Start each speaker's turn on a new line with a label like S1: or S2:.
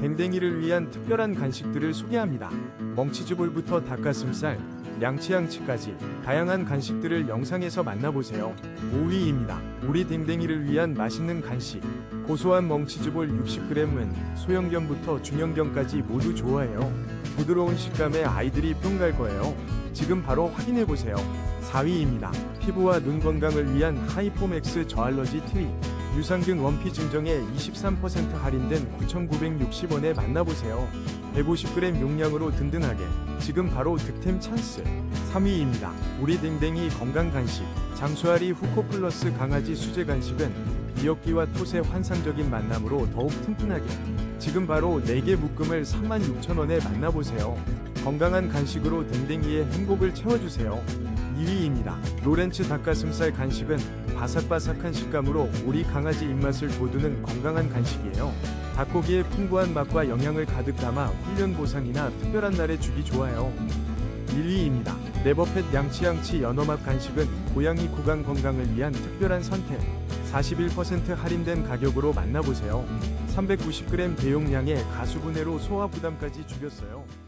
S1: 댕댕이를 위한 특별한 간식들을 소개합니다. 멍치즈볼부터 닭가슴살, 양치양치까지 다양한 간식들을 영상에서 만나보세요. 5위입니다. 우리 댕댕이를 위한 맛있는 간식. 고소한 멍치즈볼 60g은 소형견부터 중형견까지 모두 좋아해요. 부드러운 식감에 아이들이 뿅 갈 거예요. 지금 바로 확인해 보세요. 4위입니다. 피부와 눈 건강을 위한 하이포맥스 저알러지 트리. 유산균 원피 증정에 23% 할인된 9,960원에 만나보세요. 150g 용량으로 든든하게 지금 바로 득템 찬스. 3위입니다. 우리 댕댕이 건강 간식. 장수아리 후코 플러스 강아지 수제 간식은 미역기와 톳의 환상적인 만남으로 더욱 튼튼하게 지금 바로 4개 묶음을 36,000원에 만나보세요. 건강한 간식으로 댕댕이의 행복을 채워주세요. 2위입니다. 로렌츠 닭가슴살 간식은 바삭바삭한 식감으로 우리 강아지 입맛을 돋우는 건강한 간식이에요. 닭고기의 풍부한 맛과 영양을 가득 담아 훈련 보상이나 특별한 날에 주기 좋아요. 1위입니다. 네버펫 양치양치 연어맛 간식은 고양이 구강 건강을 위한 특별한 선택. 41% 할인된 가격으로 만나보세요. 390g 대용량의 가수분해로 소화 부담까지 줄였어요.